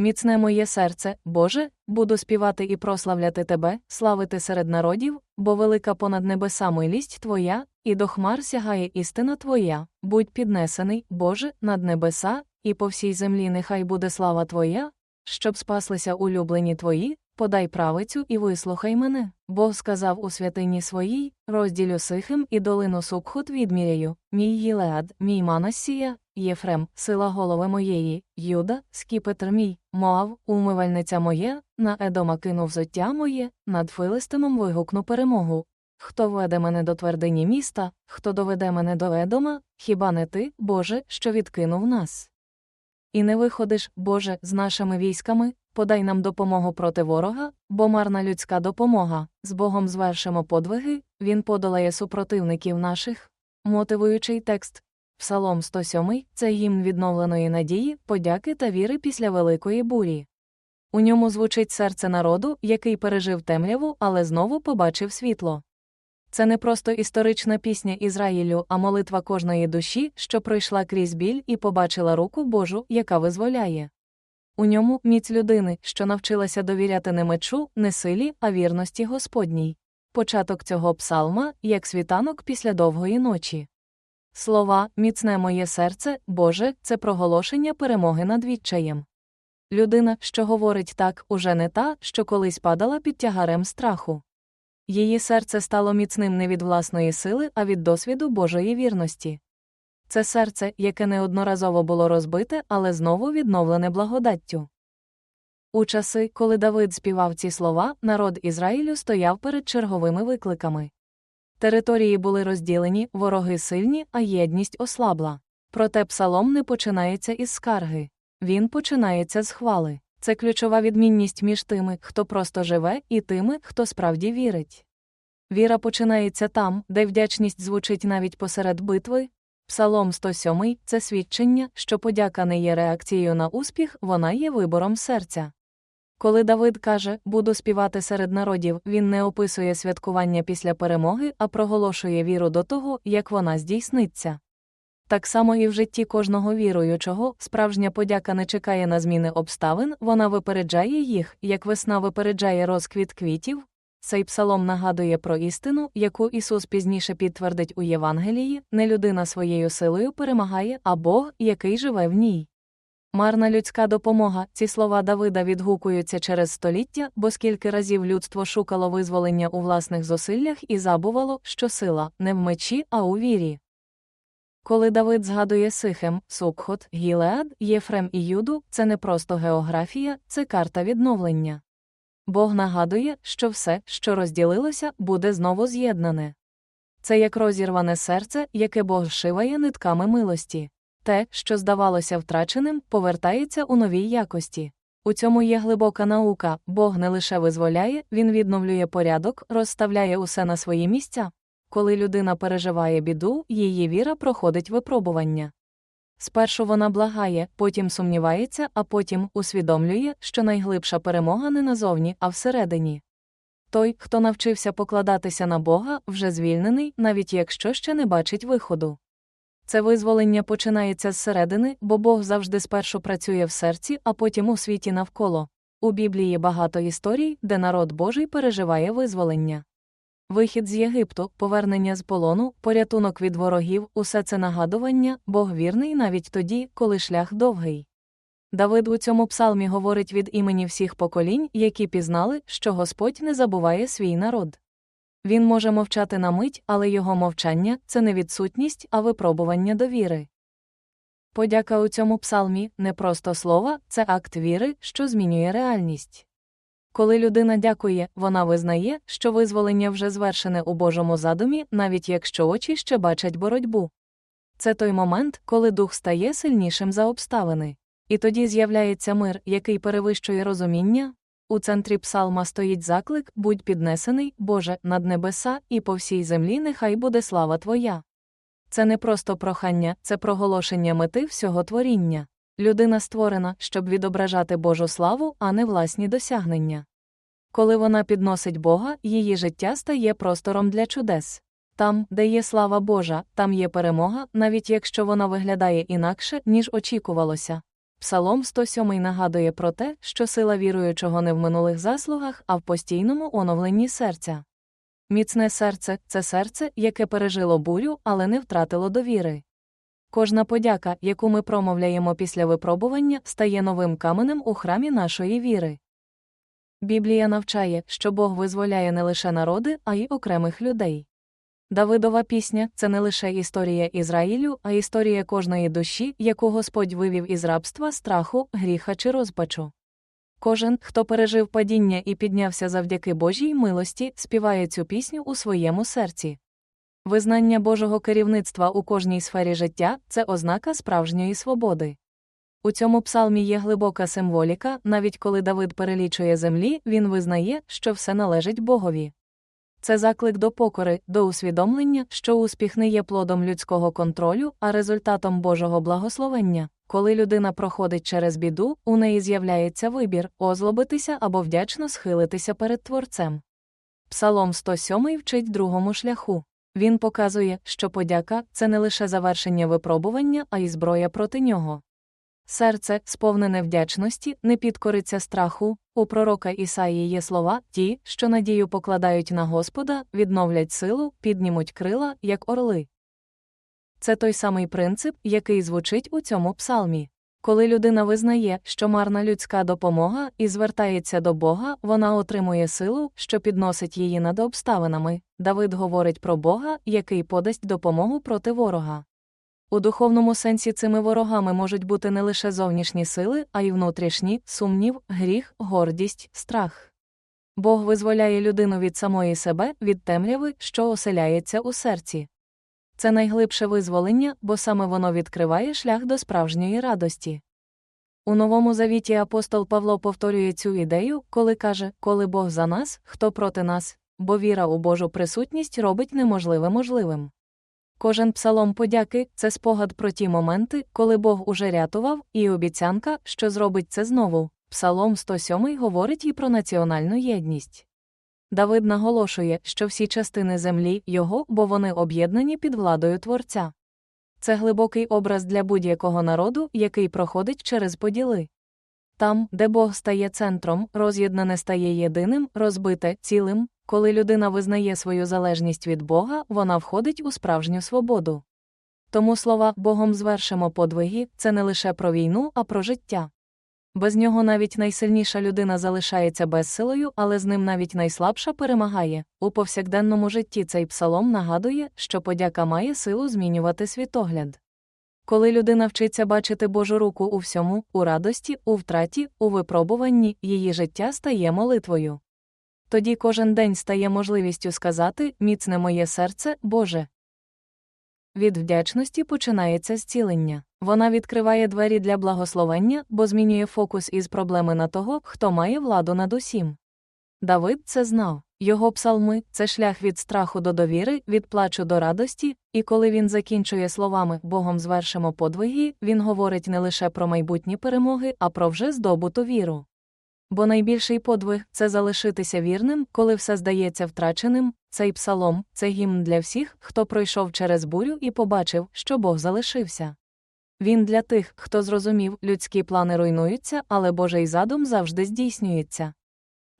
Міцне моє серце, Боже, буду співати і прославляти Тебе, славити серед народів, бо велика понад небеса милість Твоя, і до хмар сягає істина Твоя. Будь піднесений, Боже, над небеса, і по всій землі нехай буде слава Твоя, щоб спаслися улюблені Твої, подай правицю і вислухай мене. Бог сказав у святині своїй, розділю сихим і долину Сукхут відміряю, мій Єлеад, мій Манассія, Єфрем, сила голови моєї, Юда, скіпетр мій, Моав, умивальниця моє, на Едома кину взуття моє, над Филистимом вигукну перемогу. Хто веде мене до твердині міста, хто доведе мене до Едома, хіба не ти, Боже, що відкинув нас? І не виходиш, Боже, з нашими військами, подай нам допомогу проти ворога, бо марна людська допомога, з Богом звершимо подвиги, Він подолає супротивників наших. Мотивуючий текст. Псалом 107 це гімн відновленої надії, подяки та віри після великої бурі. У ньому звучить серце народу, який пережив темряву, але знову побачив світло. Це не просто історична пісня Ізраїлю, а молитва кожної душі, що пройшла крізь біль і побачила руку Божу, яка визволяє. У ньому міць людини, що навчилася довіряти не мечу, не силі, а вірності Господній. Початок цього псалма, як світанок після довгої ночі. Слова, міцне моє серце, Боже, це проголошення перемоги над відчаєм. Людина, що говорить так, уже не та, що колись падала під тягарем страху. Її серце стало міцним не від власної сили, а від досвіду Божої вірності. Це серце, яке неодноразово було розбите, але знову відновлене благодаттю. У часи, коли Давид співав ці слова, народ Ізраїлю стояв перед черговими викликами. Території були розділені, вороги сильні, а єдність ослабла. Проте псалом не починається із скарги. Він починається з хвали. Це ключова відмінність між тими, хто просто живе, і тими, хто справді вірить. Віра починається там, де вдячність звучить навіть посеред битви. Псалом 107 це свідчення, що подяка не є реакцією на успіх, вона є вибором серця. Коли Давид каже, буду співати серед народів, він не описує святкування після перемоги, а проголошує віру до того, як вона здійсниться. Так само і в житті кожного віруючого справжня подяка не чекає на зміни обставин, вона випереджає їх, як весна випереджає розквіт квітів. Цей псалом нагадує про істину, яку Ісус пізніше підтвердить у Євангелії, не людина своєю силою перемагає, а Бог, який живе в ній. Марна людська допомога. Ці слова Давида відгукуються через століття, бо скільки разів людство шукало визволення у власних зусиллях і забувало, що сила не в мечі, а у вірі. Коли Давид згадує Сихем, Сукхот, Гілеад, Єфрем і Юду, це не просто географія, це карта відновлення. Бог нагадує, що все, що розділилося, буде знову з'єднане. Це як розірване серце, яке Бог зшиває нитками милості. Те, що здавалося втраченим, повертається у новій якості. У цьому є глибока наука, Бог не лише визволяє, він відновлює порядок, розставляє усе на свої місця. Коли людина переживає біду, її віра проходить випробування. Спершу вона благає, потім сумнівається, а потім усвідомлює, що найглибша перемога не назовні, а всередині. Той, хто навчився покладатися на Бога, вже звільнений, навіть якщо ще не бачить виходу. Це визволення починається зсередини, бо Бог завжди спершу працює в серці, а потім у світі навколо. У Біблії багато історій, де народ Божий переживає визволення. Вихід з Єгипту, повернення з полону, порятунок від ворогів усе це нагадування, Бог вірний навіть тоді, коли шлях довгий. Давид у цьому псалмі говорить від імені всіх поколінь, які пізнали, що Господь не забуває свій народ. Він може мовчати на мить, але його мовчання це не відсутність, а випробування довіри. Подяка у цьому псалмі не просто слова, це акт віри, що змінює реальність. Коли людина дякує, вона визнає, що визволення вже звершене у Божому задумі, навіть якщо очі ще бачать боротьбу. Це той момент, коли дух стає сильнішим за обставини. І тоді з'являється мир, який перевищує розуміння. У центрі псалма стоїть заклик будь піднесений, Боже, над небеса, і по всій землі нехай буде слава Твоя. Це не просто прохання, це проголошення мети всього творіння. Людина створена, щоб відображати Божу славу, а не власні досягнення. Коли вона підносить Бога, її життя стає простором для чудес. Там, де є слава Божа, там є перемога, навіть якщо вона виглядає інакше, ніж очікувалося. Псалом 107 нагадує про те, що сила віруючого не в минулих заслугах, а в постійному оновленні серця. Міцне серце це серце, яке пережило бурю, але не втратило довіри. Кожна подяка, яку ми промовляємо після випробування, стає новим каменем у храмі нашої віри. Біблія навчає, що Бог визволяє не лише народи, а й окремих людей. Давидова пісня це не лише історія Ізраїлю, а історія кожної душі, яку Господь вивів із рабства, страху, гріха чи розпачу. Кожен, хто пережив падіння і піднявся завдяки Божій милості, співає цю пісню у своєму серці. Визнання Божого керівництва у кожній сфері життя це ознака справжньої свободи. У цьому псалмі є глибока символіка, навіть коли Давид перелічує землі, він визнає, що все належить Богові. Це заклик до покори, до усвідомлення, що успіх не є плодом людського контролю, а результатом Божого благословення. Коли людина проходить через біду, у неї з'являється вибір озлобитися або вдячно схилитися перед Творцем. Псалом 107 вчить другому шляху. Він показує, що подяка це не лише завершення випробування, а й зброя проти нього. Серце, сповнене вдячності, не підкориться страху. У пророка Ісаї є слова ті, що надію покладають на Господа, відновлять силу, піднімуть крила, як орли. Це той самий принцип, який звучить у цьому псалмі. Коли людина визнає, що марна людська допомога і звертається до Бога, вона отримує силу, що підносить її над обставинами. Давид говорить про Бога, який подасть допомогу проти ворога. У духовному сенсі цими ворогами можуть бути не лише зовнішні сили, а й внутрішні сумнів, гріх, гордість, страх. Бог визволяє людину від самої себе, від темряви, що оселяється у серці. Це найглибше визволення, бо саме воно відкриває шлях до справжньої радості. У Новому Завіті апостол Павло повторює цю ідею, коли каже, коли Бог за нас, хто проти нас, бо віра у Божу присутність робить неможливе можливим. Кожен псалом подяки це спогад про ті моменти, коли Бог уже рятував, і обіцянка, що зробить це знову. Псалом 107 говорить і про національну єдність. Давид наголошує, що всі частини землі його, бо вони об'єднані під владою Творця. Це глибокий образ для будь-якого народу, який проходить через поділи. Там, де Бог стає центром, роз'єднане стає єдиним, розбите цілим, коли людина визнає свою залежність від Бога, вона входить у справжню свободу. Тому слова Богом звершимо подвиги це не лише про війну, а про життя. Без нього навіть найсильніша людина залишається безсилою, але з ним навіть найслабша перемагає. У повсякденному житті цей псалом нагадує, що подяка має силу змінювати світогляд. Коли людина вчиться бачити Божу руку у всьому, у радості, у втраті, у випробуванні, її життя стає молитвою. Тоді кожен день стає можливістю сказати міцне моє серце, Боже. Від вдячності починається зцілення. Вона відкриває двері для благословення, бо змінює фокус із проблеми на того, хто має владу над усім. Давид це знав. Його псалми це шлях від страху до довіри, від плачу до радості, і коли він закінчує словами Богом звершимо подвиги, він говорить не лише про майбутні перемоги, а про вже здобуту віру. Бо найбільший подвиг це залишитися вірним, коли все здається втраченим, цей псалом це гімн для всіх, хто пройшов через бурю і побачив, що Бог залишився. Він для тих, хто зрозумів, людські плани руйнуються, але Божий задум завжди здійснюється.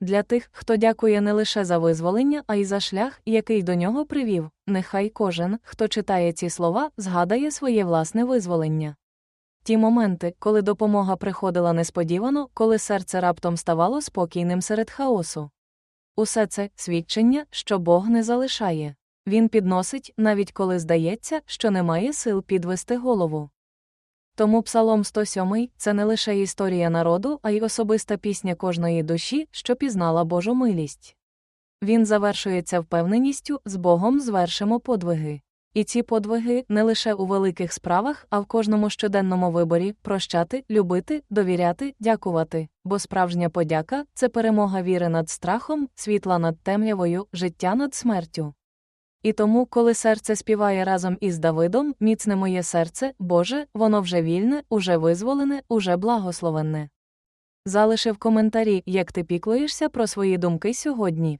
Для тих, хто дякує не лише за визволення, а й за шлях, який до нього привів, нехай кожен, хто читає ці слова, згадає своє власне визволення. Ті моменти, коли допомога приходила несподівано, коли серце раптом ставало спокійним серед хаосу. Усе це свідчення, що Бог не залишає. Він підносить, навіть коли здається, що немає сил підвести голову. Тому Псалом 107 це не лише історія народу, а й особиста пісня кожної душі, що пізнала Божу милість. Він завершується впевненістю з Богом звершимо подвиги. І ці подвиги не лише у великих справах, а в кожному щоденному виборі прощати, любити, довіряти, дякувати, бо справжня подяка це перемога віри над страхом, світла над темрявою, життя над смертю. І тому, коли серце співає разом із Давидом, міцне моє серце, Боже, воно вже вільне, уже визволене, уже благословенне. Залиши в коментарі, як ти піклуєшся про свої думки сьогодні.